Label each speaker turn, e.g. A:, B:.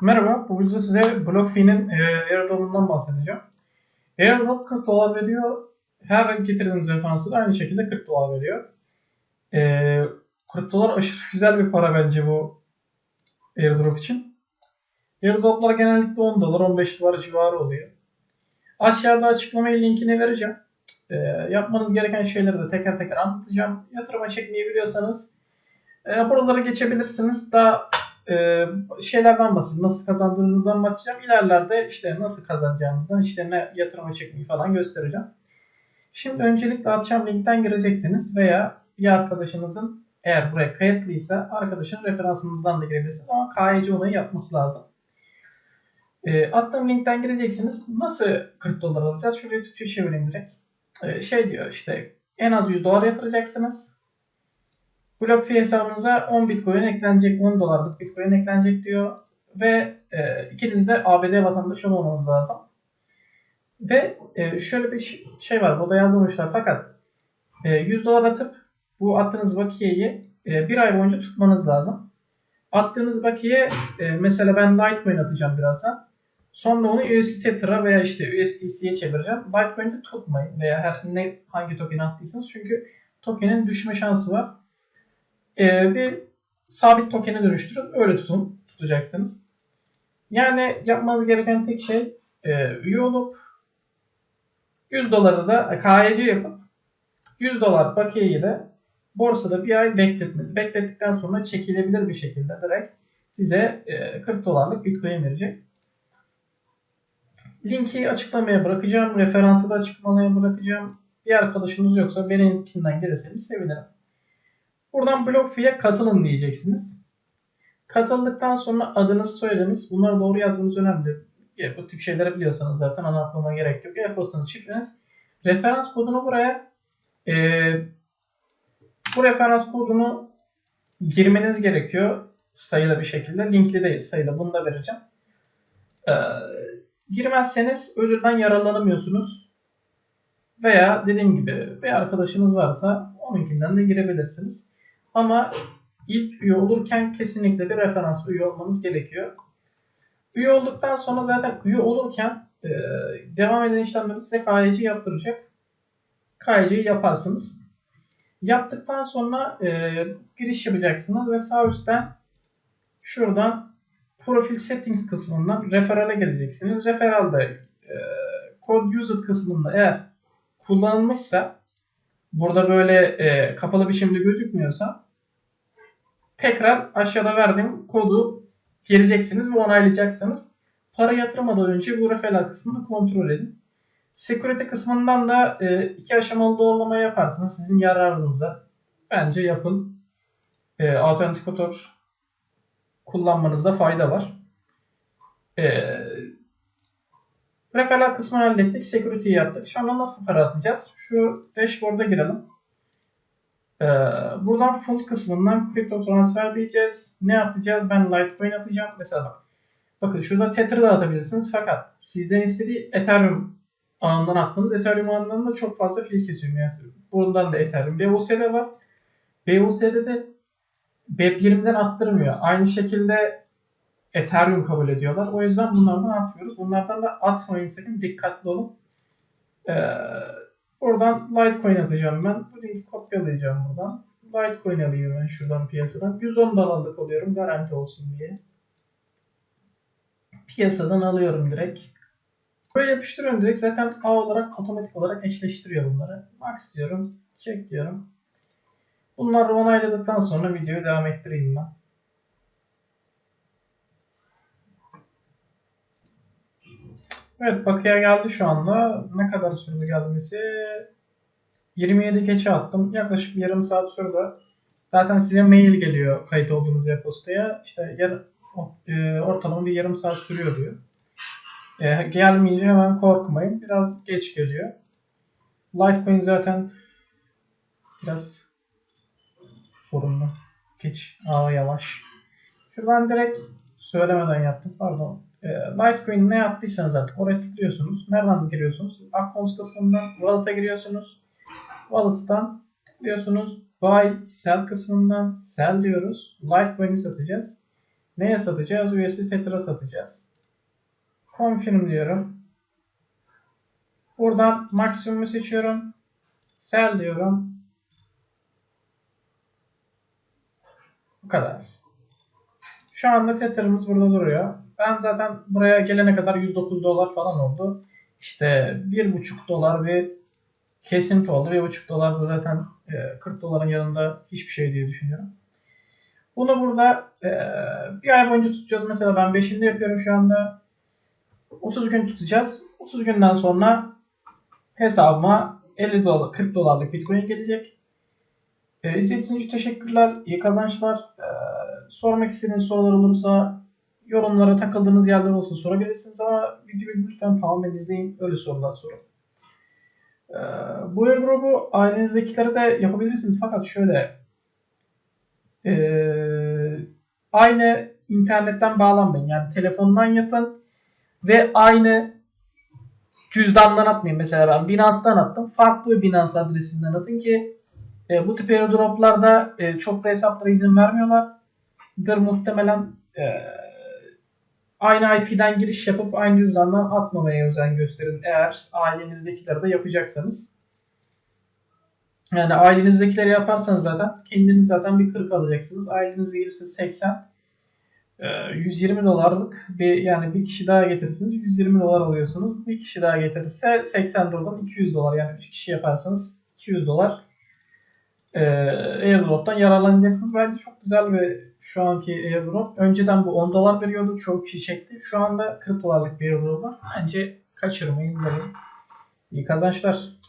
A: Merhaba, bu videoda size BlockFi'nin e, airdrop'undan bahsedeceğim. Airdrop 40 dolar veriyor. Her getirdiğiniz referansı da aynı şekilde 40 dolar veriyor. E, 40 dolar aşırı güzel bir para bence bu airdrop için. Airdroplar genellikle 10 dolar, 15 dolar civarı oluyor. Aşağıda açıklamaya linkini vereceğim. E, yapmanız gereken şeyleri de teker teker anlatacağım. Yatırıma çekmeyi biliyorsanız e, buralara geçebilirsiniz. Daha e, şeylerden bahsedeyim. Nasıl kazandığınızdan bahsedeceğim. İlerlerde işte nasıl kazanacağınızdan işte ne yatırıma çekmeyi falan göstereceğim. Şimdi öncelikle atacağım linkten gireceksiniz veya bir arkadaşınızın eğer buraya kayıtlıysa arkadaşın referansınızdan da girebilirsiniz ama KYC onayı yapması lazım. E, attığım linkten gireceksiniz. Nasıl 40 dolar alacağız? Şuraya Türkçe çevireyim direkt. E, şey diyor işte en az 100 dolar yatıracaksınız. BlockFi hesabınıza 10 Bitcoin eklenecek, 10 dolarlık Bitcoin eklenecek diyor. Ve e, ikiniz de ABD vatandaşı olmanız lazım. Ve e, şöyle bir şey var, burada yazmamışlar fakat e, 100 dolar atıp bu attığınız bakiyeyi e, bir ay boyunca tutmanız lazım. Attığınız bakiye e, mesela ben Litecoin atacağım birazdan. Sonra onu USD Tether'a veya işte USDC'ye çevireceğim. Litecoin'de tutmayın veya her ne hangi token attıysanız çünkü tokenin düşme şansı var e, bir sabit token'e dönüştürün. Öyle tutun. Tutacaksınız. Yani yapmanız gereken tek şey e, üye olup 100 doları da KYC yapıp 100 dolar bakiyeyi de borsada bir ay bekletmeniz. Beklettikten sonra çekilebilir bir şekilde direkt size e, 40 dolarlık bitcoin verecek. Linki açıklamaya bırakacağım. Referansı da açıklamaya bırakacağım. Bir arkadaşınız yoksa benimkinden gelirseniz sevinirim. Buradan BlockFi'ye katılın diyeceksiniz. Katıldıktan sonra adınız, soyadınız bunları doğru yazmanız önemli. Ya, bu tip şeyleri biliyorsanız zaten anlatmama gerek yok. E-postanız, şifreniz. Referans kodunu buraya e, bu referans kodunu girmeniz gerekiyor sayılı bir şekilde. Linkli değil sayılı. Bunu da vereceğim. E, girmezseniz ödülden yararlanamıyorsunuz. Veya dediğim gibi bir arkadaşınız varsa onunkinden de girebilirsiniz. Ama ilk üye olurken kesinlikle bir referans üye olmanız gerekiyor. Üye olduktan sonra zaten üye olurken e, devam eden işlemleri size KYC yaptıracak. KYC'yi yaparsınız. Yaptıktan sonra e, giriş yapacaksınız ve sağ üstten şuradan profil settings kısmından referale geleceksiniz. Referalde e, code used kısmında eğer kullanılmışsa burada böyle e, kapalı biçimde gözükmüyorsa tekrar aşağıda verdiğim kodu gireceksiniz ve onaylayacaksınız. Para yatırmadan önce bu referral kısmını kontrol edin. Security kısmından da e, iki aşamalı doğrulama yaparsınız sizin yararınıza. Bence yapın. E, Authenticator kullanmanızda fayda var. E, referral kısmını hallettik. Security yaptık. Şu anda nasıl para atacağız? Şu dashboard'a girelim. Ee, buradan fund kısmından kripto transfer diyeceğiz. Ne atacağız? Ben Litecoin atacağım. Mesela bak. Bakın şurada Tether da atabilirsiniz fakat sizden istediği Ethereum ağından atmanız. Ethereum ağından da çok fazla fil kesiyor. Yani buradan da Ethereum. BUSD var. BUSD de BEP20'den attırmıyor. Aynı şekilde Ethereum kabul ediyorlar. O yüzden bunlardan atmıyoruz. Bunlardan da atmayın sakın. Dikkatli olun. Ee, buradan Litecoin atacağım ben. Bu linki kopyalayacağım buradan. Litecoin alayım ben şuradan piyasadan. 110 dolarlık alıyorum garanti olsun diye. Piyasadan alıyorum direkt. Buraya yapıştırıyorum direkt. Zaten A olarak otomatik olarak eşleştiriyor bunları. Max diyorum. Check diyorum. Bunları onayladıktan sonra videoyu devam ettireyim ben. Evet bakiye geldi şu anda. Ne kadar sürdü gelmesi? 27 geçe attım. Yaklaşık bir yarım saat sürdü. Zaten size mail geliyor kayıt olduğunuz e-postaya. İşte yar, e, ortalama bir yarım saat sürüyor diyor. E, gelmeyince hemen korkmayın. Biraz geç geliyor. Litecoin zaten biraz sorunlu. Geç. Aa yavaş. Şuradan direkt söylemeden yaptım. Pardon. Litecoin ne yaptıysanız artık oraya tıklıyorsunuz. Nereden giriyorsunuz? Accounts kısmından Wallet'a giriyorsunuz. Wallet'tan tıklıyorsunuz. Buy, Sell kısmından Sell diyoruz. Litecoin'i satacağız. Neye satacağız? USD Tether'a satacağız. Confirm diyorum. Buradan maksimumu seçiyorum. Sell diyorum. Bu kadar. Şu anda Tether'ımız burada duruyor. Ben zaten buraya gelene kadar 109 dolar falan oldu. İşte 1,5 dolar bir kesinti oldu. 1,5 dolar da zaten e, 40 doların yanında hiçbir şey diye düşünüyorum. Bunu burada e, bir ay boyunca tutacağız. Mesela ben 5'inde yapıyorum şu anda. 30 gün tutacağız. 30 günden sonra hesabıma 50 dolar, 40 dolarlık Bitcoin gelecek. E, izlediğiniz için teşekkürler. İyi kazançlar. E, sormak istediğiniz sorular olursa yorumlara takıldığınız yerler olsun sorabilirsiniz ama videoyu lütfen tamamen izleyin. Öyle sorular sorun. E, bu airdrop'u ailenizdekilere de yapabilirsiniz. Fakat şöyle e, aynı internetten bağlanmayın. Yani telefondan yapın ve aynı cüzdandan atmayın. Mesela ben Binance'dan attım. Farklı bir Binance adresinden atın ki e, bu tip airdroplarda e, çok da hesaplara izin vermiyorlar. Dır muhtemelen e, aynı IP'den giriş yapıp aynı cüzdandan atmamaya özen gösterin eğer ailenizdekileri de yapacaksanız. Yani ailenizdekileri yaparsanız zaten kendiniz zaten bir 40 alacaksınız. Aileniz gelirse 80 e, 120 dolarlık bir yani bir kişi daha getirirsiniz 120 dolar alıyorsunuz. Bir kişi daha getirirse 80 dolardan 200 dolar yani 3 kişi yaparsanız 200 dolar e, airdrop'tan yararlanacaksınız. Bence çok güzel bir şu anki airdrop. Önceden bu 10 dolar veriyordu. Çok kişi çekti. Şu anda 40 dolarlık bir airdrop var. Bence kaçırmayın. Böyle. İyi kazançlar.